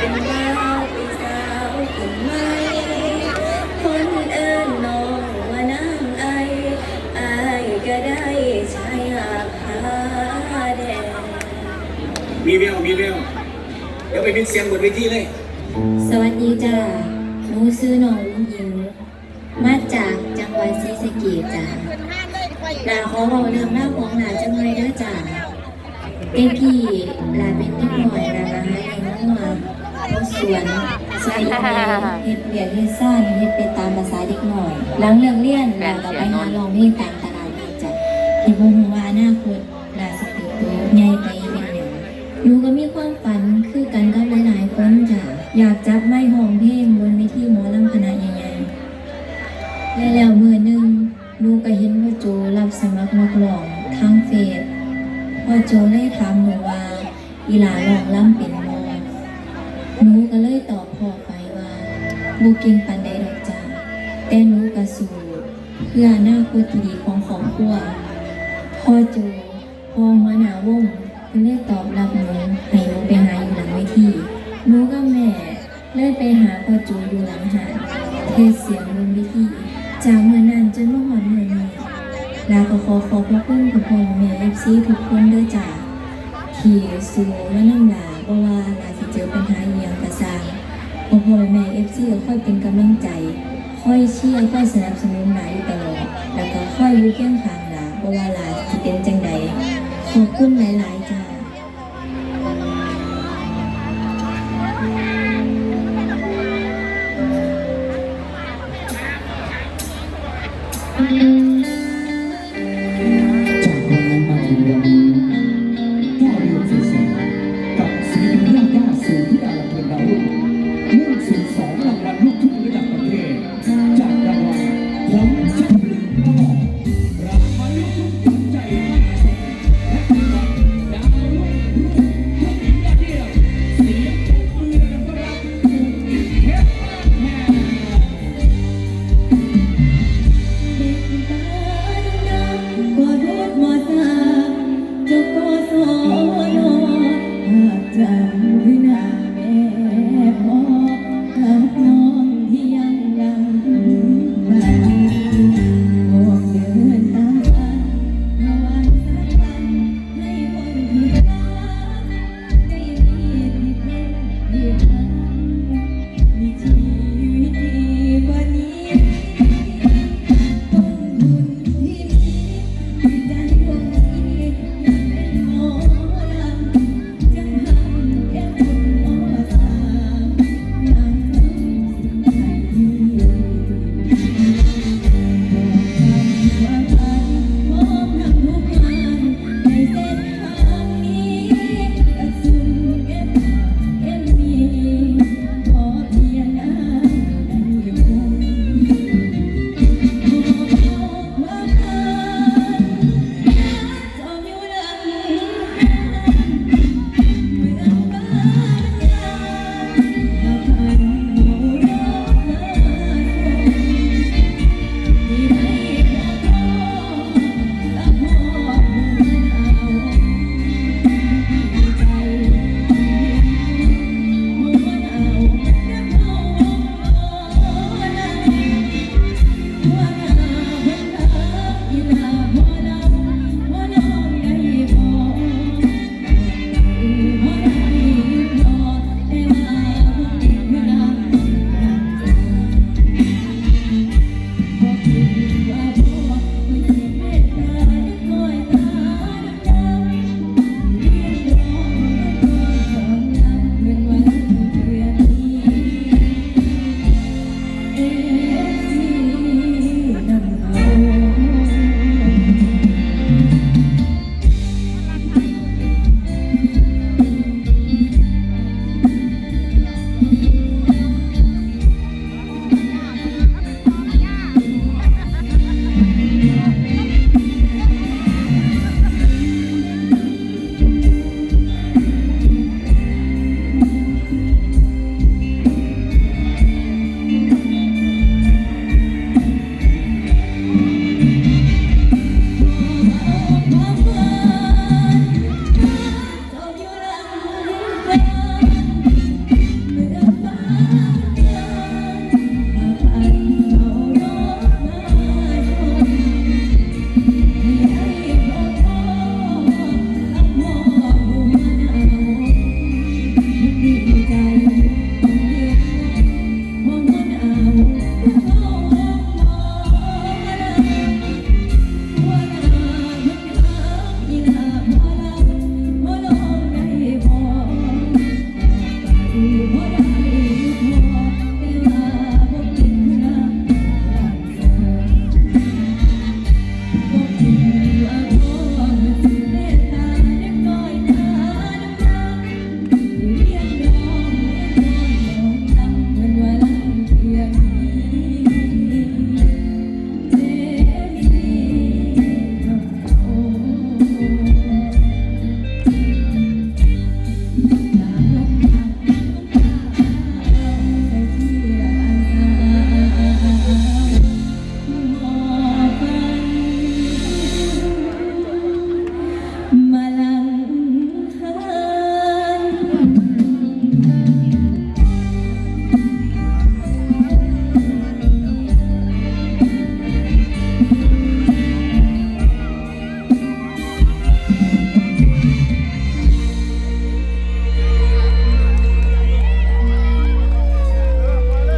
เป็นดาวเป็นสาวคนใหม่คนเอิ้นน้องว่านางไออายก็ได้ชายหาผาแดงมีเวลมีเวลเดี๋ยวไปเป็นเสียงบนเวทีเลย สวัสดีจ้าหนูซื้อน้องลุงยิง มาจากจังหวัดศรีสะเกษจ้าลาขอบอกเรื่องหน้าของหลาจังไรเด้อจ้าเป็นพี่ลาเป็นนิดหน่อยนะคะให้น้องมา เอาสวนใส่เฮ็ดเบียกเฮ็ดซ่านเฮ็ดไปตามภาษาเด็กหน่อย หลังเลิกเรียนลาก็ไปหาลองเพลงตามตลาดนัดจ้ะเห็นบ่ฮู้ว่าอนาคตลาสิเติบโตใหญ่ไปเป็นหยังหนูก็มีความฝันคือกันกับหลายๆคนจ้ะอยากจับไม้ห้องเพลงบนเวทีหมอลำคณะใหญ่ๆและแล้วมือหนึ่งหนูก็เห็นว่าโจรับสมัครนักร้องทางเฟซพ่อโจเลยถามหนูว่าอีหลาร้องล่ำเป็นบ หนูก็เลยตอบพ่อไปว่าบ่เก่งปานใดดอกจ้ะแต่หนูก็สู้เพื่ออนาคตที่ดีของครอบครัวพ่อโจพ่อหัวหน้าวงก็เลยตอบรับหนูให้หนูไปหาอยู่หลังเวทีหนูกับแม่เลยไปหาพ่อโจอยู่หลังหาดเทศเสียงบนเวทีจากเมื่อนั้นจนมาหอนเมื่อนี้ลาก็ขอขอบพระคุณคุณพ่อแม่เอฟซีทุกคนด้อจ้าที่สู้และนำลาเพราะว่าลา เจอปัญหาอย่างกระซางพ่อพ่อแม่เอฟซีก็ค่อยเป็นกำลังใจ ค่อยเชียร์ค่อยสนับสนุนหลาอยู่ตลอดแล้วก็ค่อยอยู่เคียงข้างหลาเพราะว่าหลาจะเป็นจังใดขอบคุณหลาย ๆ จ้า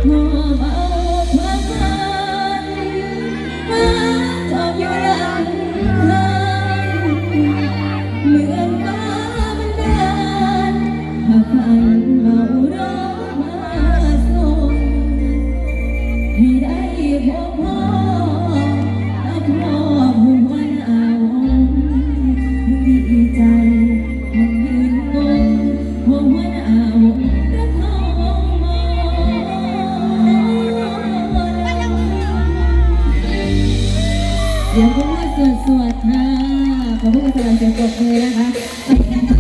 No, no. เป็นงปรบมืนะคะ